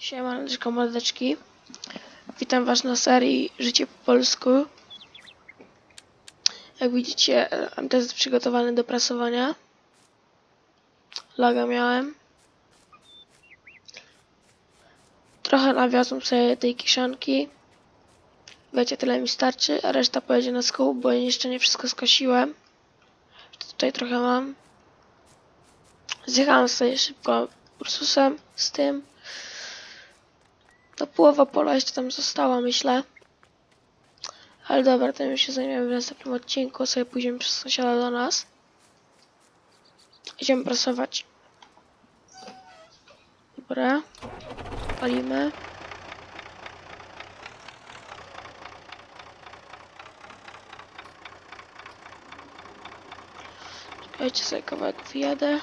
Siemaneczko mordeczki. Witam was na serii Życie po polsku. Jak widzicie, MTZ jest przygotowany do prasowania. Laga miałem. Trochę nawiozłem sobie tej kiszonki. Wiecie, tyle mi starczy, a reszta pojedzie na skup, bo jeszcze nie wszystko skosiłem. Tutaj trochę mam. Zjechałem sobie szybko Ursusem z tym. To połowa pola jeszcze tam została, myślę. Ale dobra, tym się zajmiemy w następnym odcinku. Sobie pójdziemy przez sąsiada do nas. Idziemy prasować. Dobra. Palimy. Czekajcie sobie kawałek wyjadę.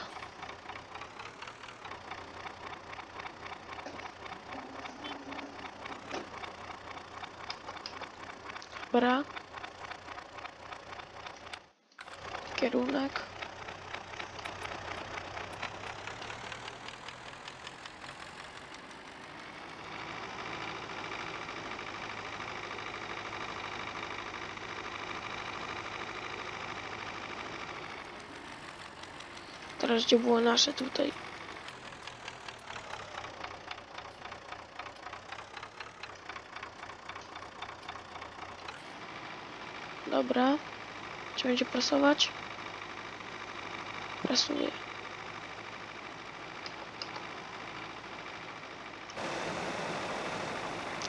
Dobra. Kierunek. Teraz gdzie było nasze tutaj. Dobra. Czy będzie prasować? Prasuje.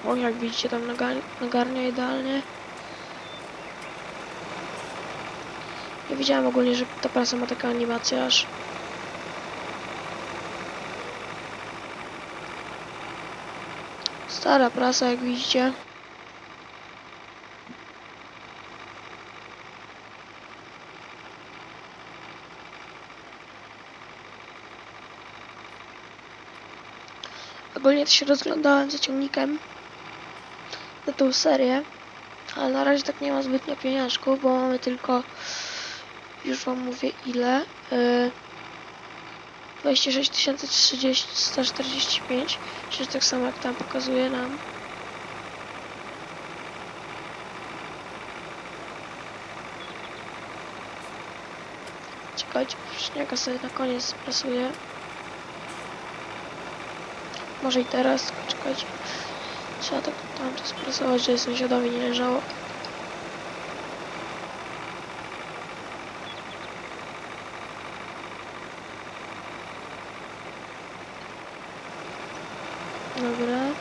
O, jak widzicie tam naga- nagarnia idealnie. Nie widziałem ogólnie, że ta prasa ma taką animację aż. Stara prasa, jak widzicie. To się rozglądałem za ciągnikiem na tą serię, ale na razie tak nie ma zbytnio pieniążków, bo mamy tylko, już wam mówię ile, yy, 26 030, 145, czyli tak samo jak tam pokazuje nam. Czekajcie, śniega sobie na koniec sprasuję. Może i teraz, czekajcie. Trzeba tak tam to sprasować, żeby sąsiadowi nie leżało. Dobra.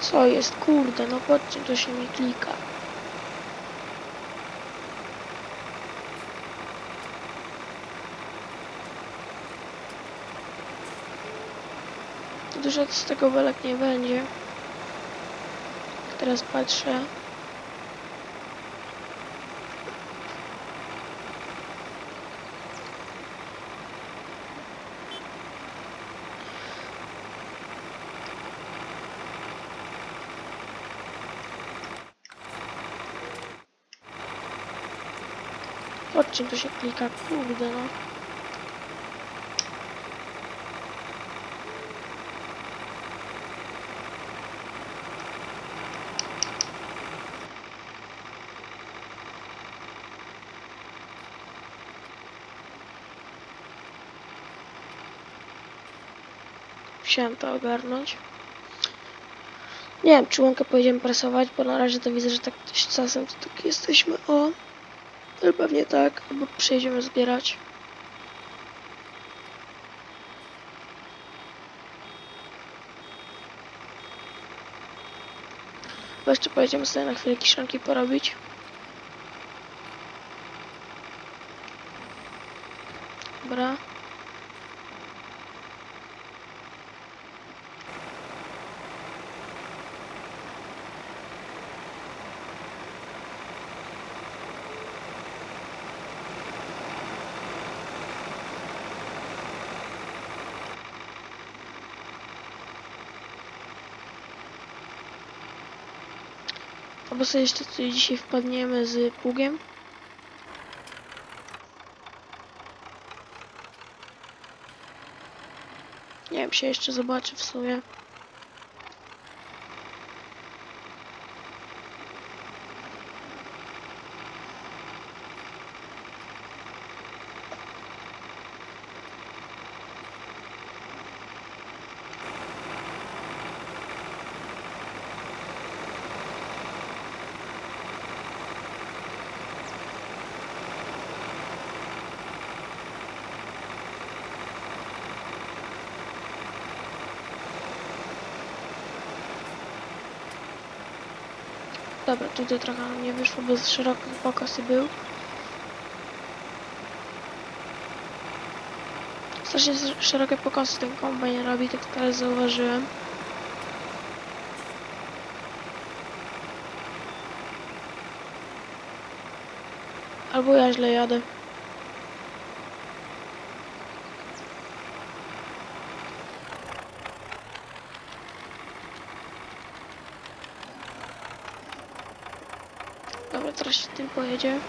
Co jest? Kurde, no pod czym to się mi klika? Dużo z tego belek nie będzie. Teraz patrzę. Pod czym to się klika? Kurde no. Musiałem to ogarnąć. Nie wiem, czy łąkę pojedziemy prasować, bo na razie to widzę, że tak czasem to tak jesteśmy. O, ale pewnie tak, albo przyjedziemy zbierać. Bo jeszcze pojedziemy sobie na chwilę kiszonki porobić. Dobra. Albo sobie jeszcze tutaj dzisiaj wpadniemy z pługiem. Nie wiem, się jeszcze zobaczy w sumie. Dobra, tutaj trochę nie wyszło, bo szeroki pokaz był. Strasznie sz- szerokie pokazy ten kombajn robi, tak teraz zauważyłem. Albo ja źle jadę. Teraz się tym pojedzie.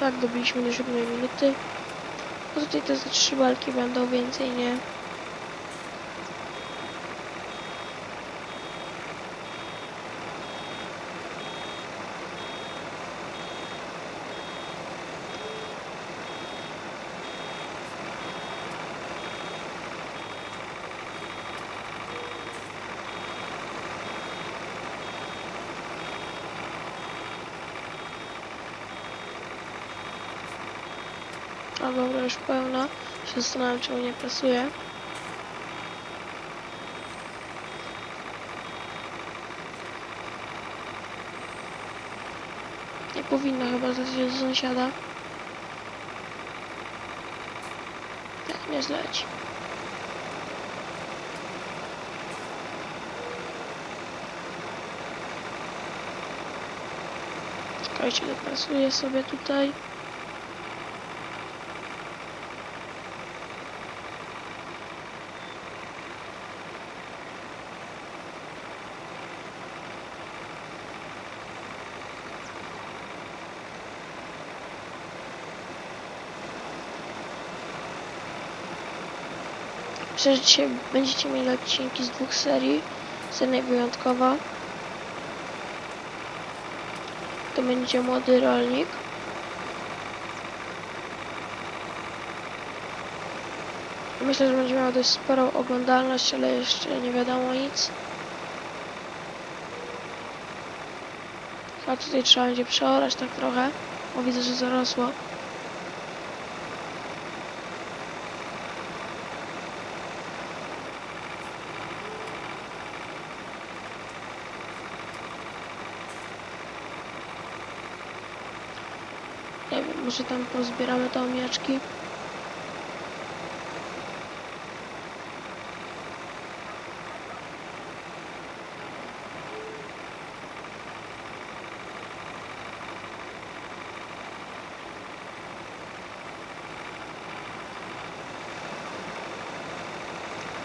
Tak, dobiliśmy do siódmej minuty. No tutaj te ze trzy balki będą, więcej nie. Już pełno. Się zastanawiam, czemu nie pasuje. Nie powinno chyba zlecieć do sąsiada. Tak, nie zleci. Czekajcie, doprasuję sobie tutaj. Dzisiaj będziecie mieli odcinki z dwóch serii. Seria wyjątkowa. To będzie młody rolnik. Myślę, że będzie miał dość sporą oglądalność, ale jeszcze nie wiadomo nic. A tutaj trzeba będzie przeorać tak trochę, bo widzę, że zarosło. Nie może tam pozbieramy te omijaczki.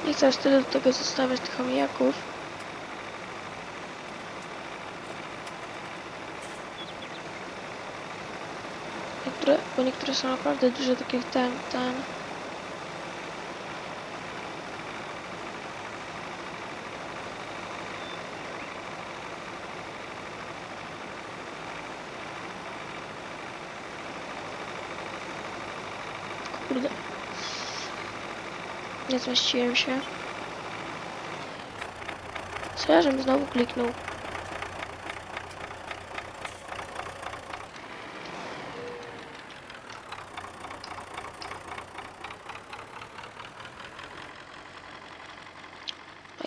Nie chcę aż tyle do tego zostawiać tych omijaków. Niektóre, bo niektóre są naprawdę duże, tak jak ten, ten. Kurde. Nie zmieściłem się. Co ja żebym znowu kliknął?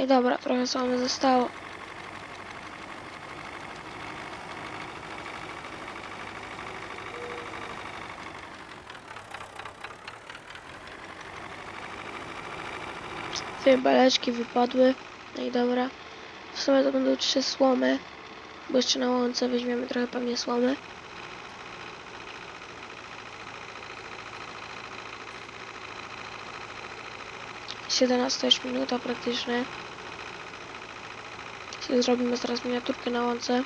I dobra, trochę samo zostało. Dwie beleczki wypadły. No i dobra. W sumie to będą trzy słomy. Bo jeszcze na łące weźmiemy trochę pewnie słomy. 11 już minuta praktycznie. Zrobimy teraz miniaturkę na łące.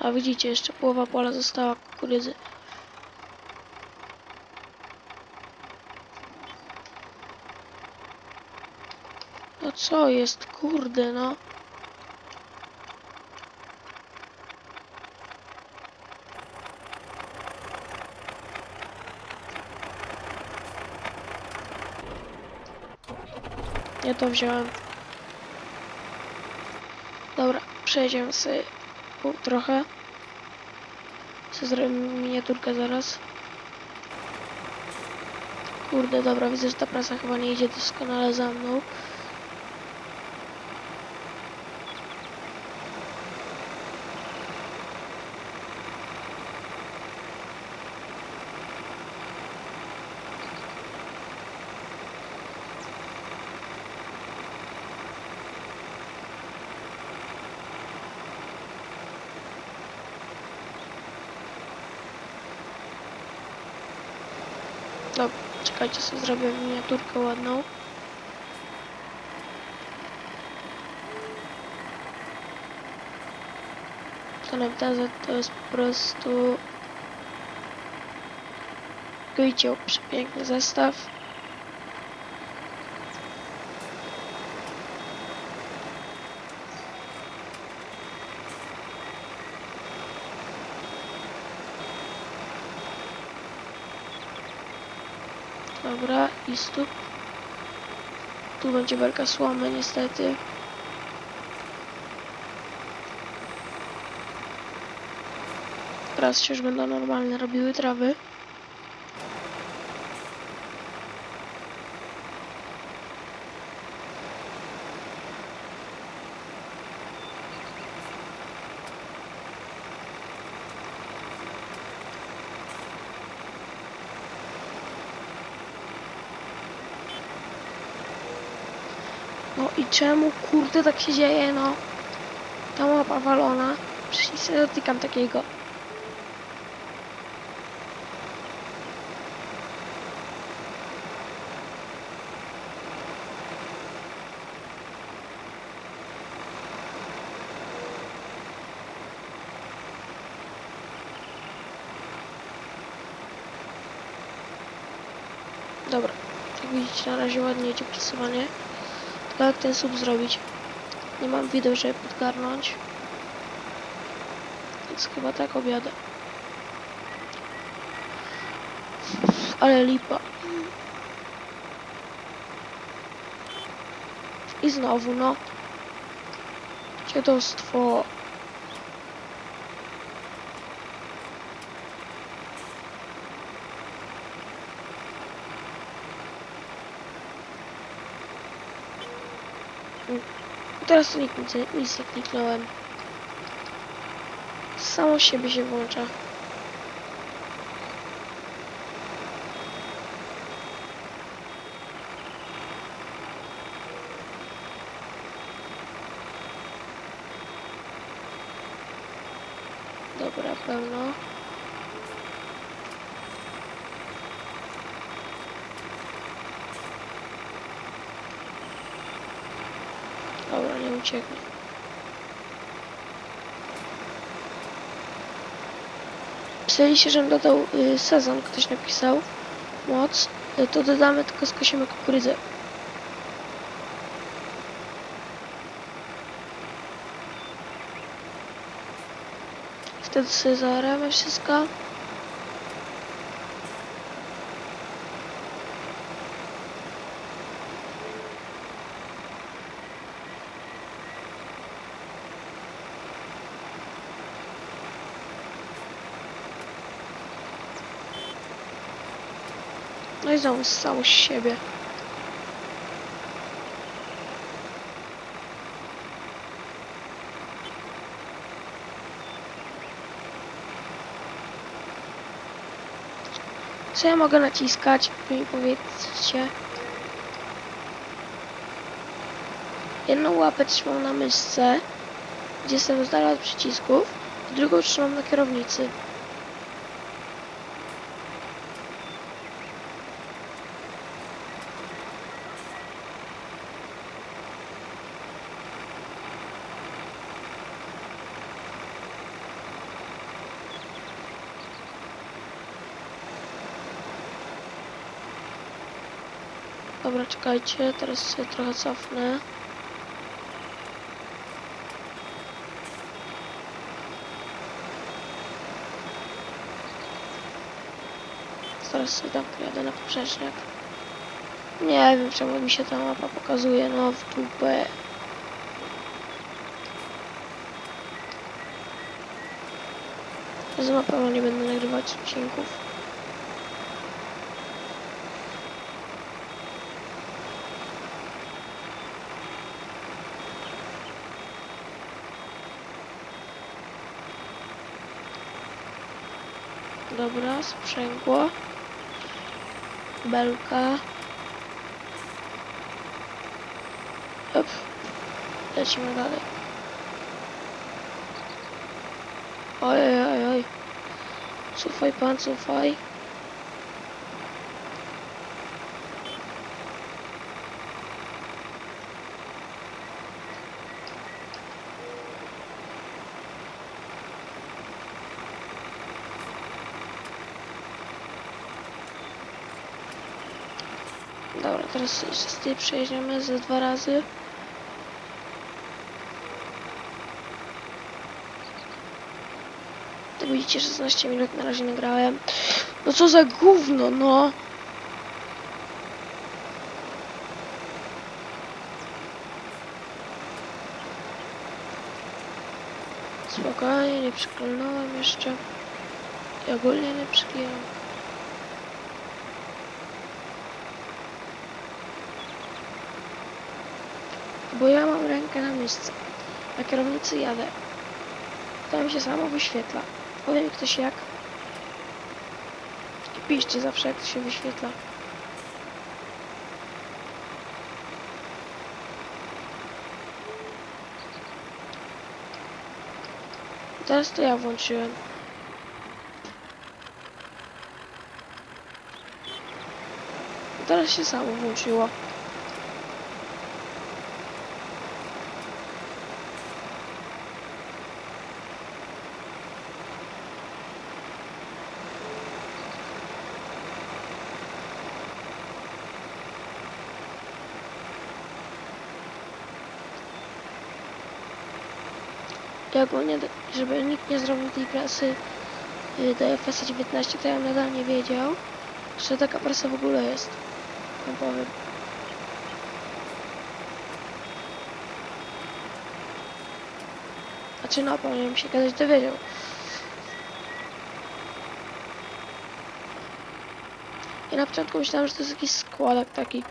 A widzicie, jeszcze połowa pola została kukurydzy. No co jest, kurde, no. Ja to wziąłem. Dobra, przejdziemy sobie trochę. Co zrobimy miniaturkę zaraz. Kurde, dobra, widzę, że ta prasa chyba nie idzie doskonale za mną. Dobra, czekajcie, sobie zrobię miniaturkę ładną. Teza to jest po prostu Gojcio, przepiękny zestaw. Dobra, i stóp. Tu będzie belka słomy, niestety. Teraz się już będą normalnie robiły trawy. No i czemu kurde tak się dzieje, no? Ta mapa walona. Przecież nic nie dotykam takiego. Dobra, jak widzicie na razie ładnie idzie przesuwanie. Tylko jak ten sub zrobić? Nie mam wideo, żeby podgarnąć. Więc chyba tak objadę. Ale lipa. I znowu, no. Dziadostwo. Teraz nic, nic, nie kliknąłem. Samo siebie się włącza. Dobra, pełno. Dobra, nie ucieknie. Pisaliście, żebym dodał y, sezon, ktoś napisał. Moc. Y, to dodamy, tylko skosimy kukurydzę. Wtedy sobie zaoramy wszystko. No i znowu samo z siebie. Co ja mogę naciskać? Mi powiedzcie. Jedną łapę trzymam na myszce. gdzie jestem z od przycisków, drugą trzymam na kierownicy. Dobra, czekajcie, teraz się trochę cofnę. Zaraz sobie tam pojadę na poprzeczniak. Nie wiem czemu mi się ta mapa pokazuje, no w dupę. Teraz na pewno nie będę nagrywać odcinków. Dobra, sprzęgło. Belka. Hop. Lecimy dalej. Oj, oj, oj. Cofaj pan, cofaj. Dobra, teraz z tej przejedziemy ze dwa razy. To widzicie, 16 minut na razie nagrałem. No co za gówno, no! Spokojnie, nie przyklnąłem jeszcze. I ogólnie nie przyklinam. Bo ja mam rękę na miejscu. Na kierownicy jadę. To mi się samo wyświetla. Powie mi ktoś jak. I piszcie zawsze jak to się wyświetla. Teraz to ja włączyłem. Teraz się samo włączyło. I ogólnie, żeby nikt nie zrobił tej prasy y, do FS 19, to ja nadal nie wiedział, że taka prasa w ogóle jest. No powiem. Znaczy no, powiem się kiedyś dowiedział. I na początku myślałem, że to jest jakiś składek taki.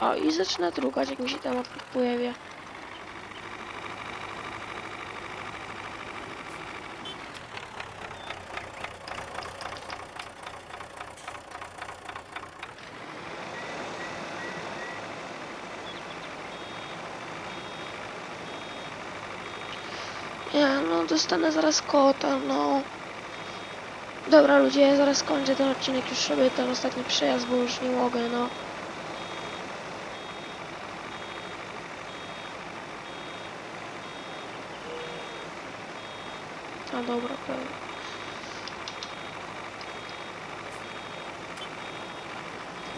O, i zaczyna drugać, jak mi się temat pojawia. Nie, no dostanę zaraz kota, no. Dobra ludzie, ja zaraz kończę ten odcinek, już robię ten ostatni przejazd, bo już nie mogę, no. A dobra, pewnie.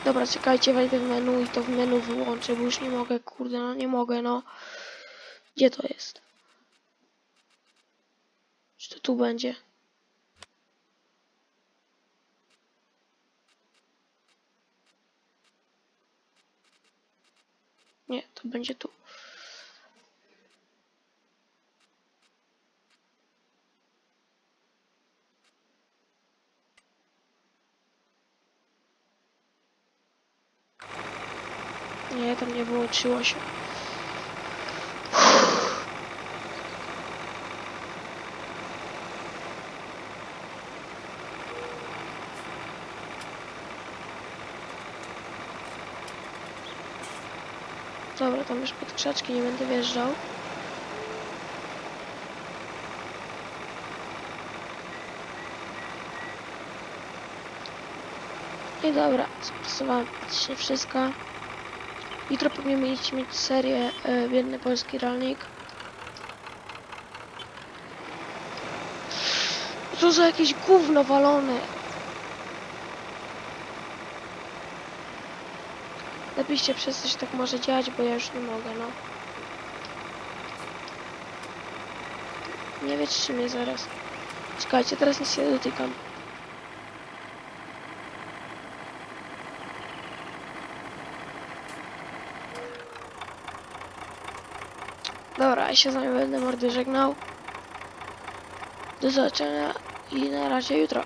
Dobra, czekajcie, wejdę w menu i to w menu wyłączę, bo już nie mogę, kurde, no nie mogę, no. Gdzie to jest? Czy to tu będzie? Nie, to będzie tu. Nie, tam nie wyłączyło się. Dobra, tam już pod krzaczki nie będę wjeżdżał. I dobra, zapisywałem praktycznie wszystko. Jutro powinniśmy mieć, mieć serię e, Biedny Polski Rolnik. Co za jakieś gówno walone. Napiszcie przez coś tak może dziać, bo ja już nie mogę, no. Nie mnie zaraz. Czekajcie, teraz nic nie dotykam. Dobra, ja się z wami będę mordy żegnał. Do zobaczenia i na razie jutro.